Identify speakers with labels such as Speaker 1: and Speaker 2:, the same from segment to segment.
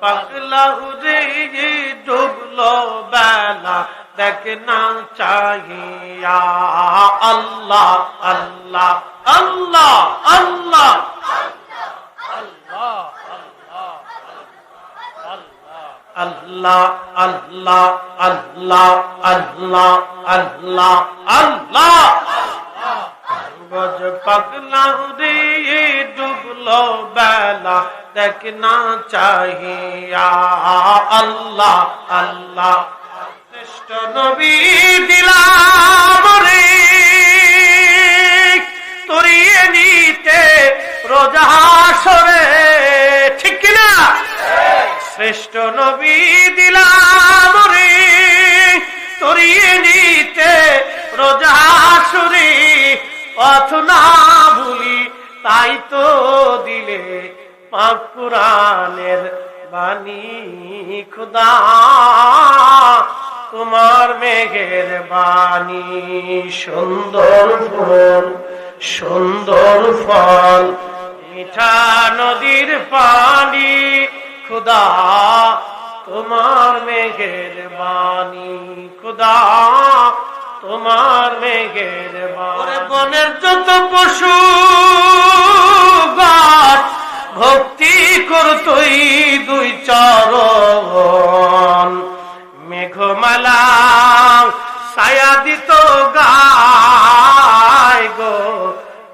Speaker 1: পাগলা রে ডুবলো বেলা, দেখ না চাহিয়া। আল্লাহ আল্লাহ আল্লাহ। আল্লাহ আল্লাহ আল্লাহ আল্লাহ আল্লাহ আল্লাহ আল্লাহ। গজ পাগলা রে ডুবলো বেলা দেখ না চাহিয়া। আল্লাহ আল্লাহ, শ্রেষ্ঠ নবী দিলাম রে। তরিয়ে নিতে রোজা সরে ঠিক কিনা? শ্রেষ্ঠ নবী দিলাম রে। তরিয়ে নিতে রোজা পথ না ভুলি, তাই তো দিলে পাক বাণী, খুদা। তোমার মেঘের বাণী, সুন্দর ফুল, সুন্দর ফল, মিঠা নদীর পানি, খুদা। তোমার মেঘের বাণী, খুদা। তোমার মেঘের বনের যত পশু গাছ, ভক্তি করতই দুই চরণ। মেঘমালা ছায়া দিত গায় গো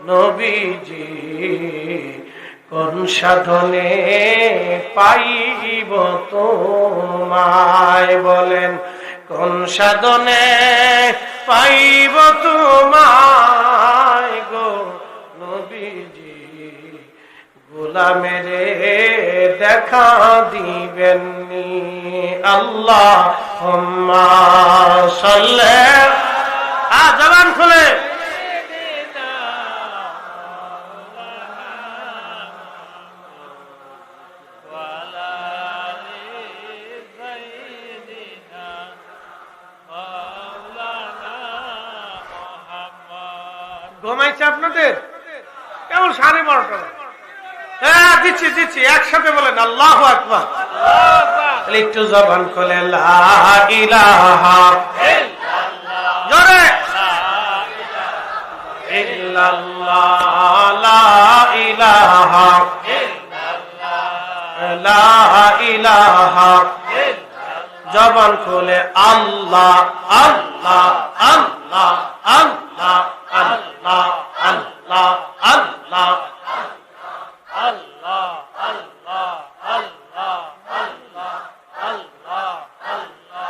Speaker 1: নবীজি, কোন সাধনে পাইব তোমায় বলেন, কোন সাধনে পাইব তোমায় গো নবীজি। গোলামের দেখা দিবেন আল্লাহ সাল্লে ঘুমাইছে আপনাদের? কেমন সাড়ে বারোটা হ্যাঁ দিচ্ছি দিচ্ছি, একসাথে বলেন, আল্লাহ আকবার। একটু জবান খোলে লা ইলাহা জোরে। ইল্লাল্লাহ, লা ইলাহা লা ইলাহা জবান খুলে আল্লাহ আল্লাহ আল্লাহ আল্লাহ আল্লাহ আল্লাহ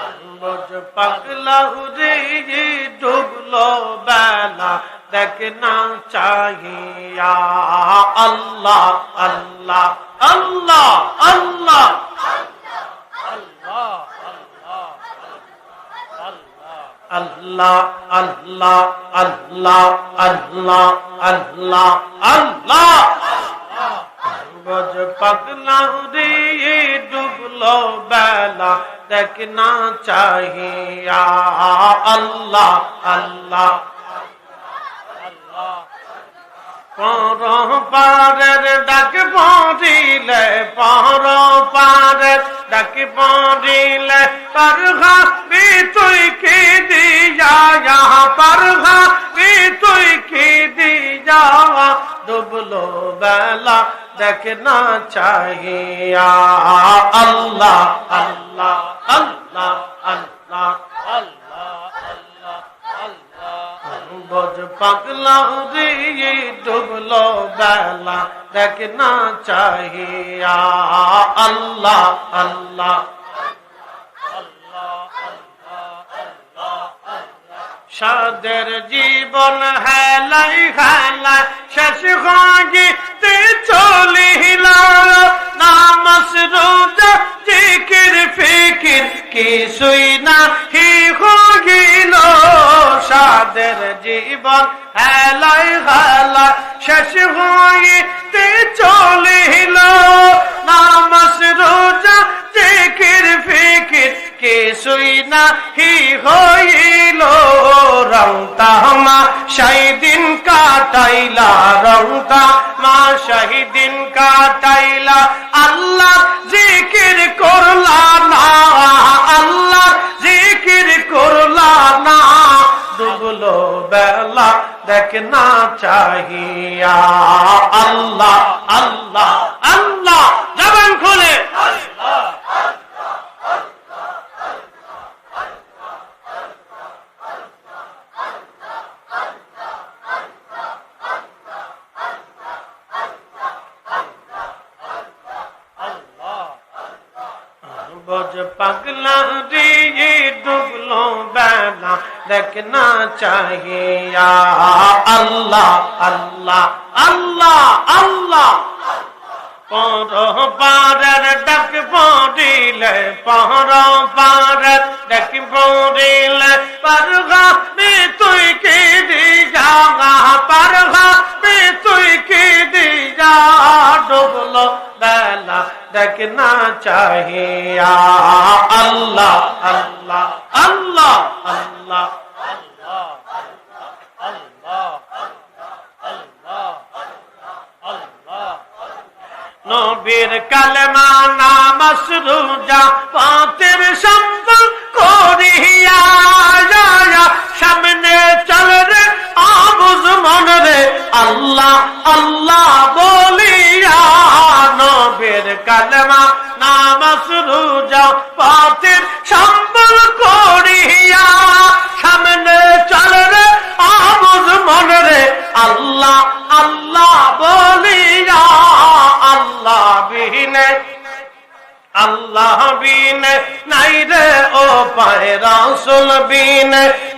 Speaker 1: আল্লাহ পাগলা রে ডুবলো বেলা দেখ না চাহিয়া আল্লাহ আল্লাহ আল্লাহ আল্লাহ আল্লাহ আল্লাহ আল্লাহ আল্লাহ আল্লাহ আল্লাহ। গজ পাগলা রে ডুবলো বেলা দেখ না চাহিয়া। আল্লাহ আল্লাহ। পর পারের ডাক পড়িলে পর পারের ডাক পড়িলে পর ঘাবি তুই কি जा यहाँ पर भी तुई की दी जा दुबलो बेला देखना चाहिए अल्लाह अल्लाह अल्लाह अल्लाह अल्लाह बोझ पगला रे डुबलो बेला देखना चाहिए अल्लाह अल्लाह সাদের জীবন হেলাই হেলাই, শেষ হইতে চলিল। নামস রোজা, জিকির, ফিকির কিছুই না হি হইল। সাদের জীবন হেলাই হেলাই, শেষ হইতে চলিল। নামস রোজা, জিকির, ফিকির কিছুই না হি হইল। রং তাহমা শাহিদিন কাটাইলা রংতা মা শাহিদিন কাটাইলা আল্লাহ জিকির করলা না, আল্লাহ জিকির করলা না। দুগুলো বেলা দেখ না চাহিয়া, আল্লাহ আল্লাহ আল্লাহ। বজ পাগলা রে ডুবলো বেলা, দেখনা চাহিয়া আল্লাহ আল্লাহ আল্লাহ আল্লাহ। পর পারের ডাক পড়িলে পর পারের ডাক পড়িলে, পারগা তুই কে দি যাগা পারগা ডুবলো বেলা দেখ না চাহিয়া আল্লাহ আল্লাহ আল্লাহ আল্লাহ নবীর কালেমা নাম সুরুজা পাতের কালেমা নামাজ রোজা পাতের সব শুনবিন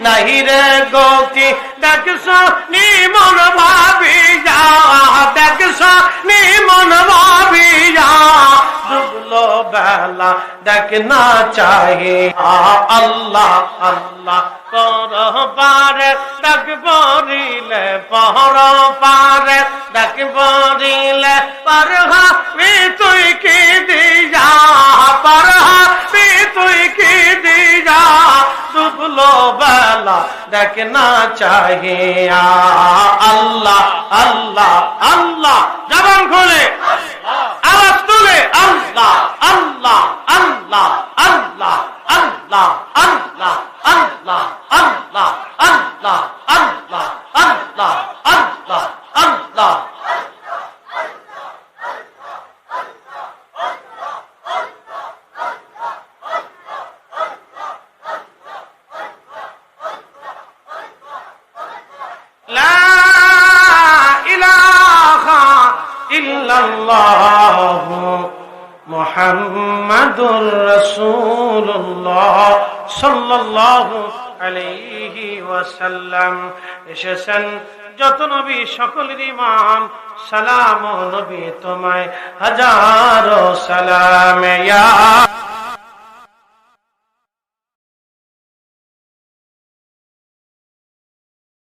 Speaker 1: নাহি রে গৌকি। দেখছ নি মন ভাবি যা, দেখছ নি মন ভাবি যা। ডুবলো বেলা দেখ না চাহে। আল্লাহ আল্লাহ পর পারে দেখ বরিলে পর পারে দেখ বরিলে পর তুই কি দিয়ে বেলা দেখ না চাহে আল্লাহ আল্লাহ আল্লাহ জবান খোলে আওয়াজ তুলে আল্লাহ আল্লাহ আল্লাহ আল্লাহ আল্লাহ আল্লাহ আল্লাহ আল্লাহ আল্লাহ আল্লাহ আল্লাহ আল্লাহ আল্লাহ الله محمد رسول الله صلى الله عليه وسلم এসেছেন যত নবী সকলের ইমাম সালাম ও নবী তোমায় হাজারো সালাম ইয়া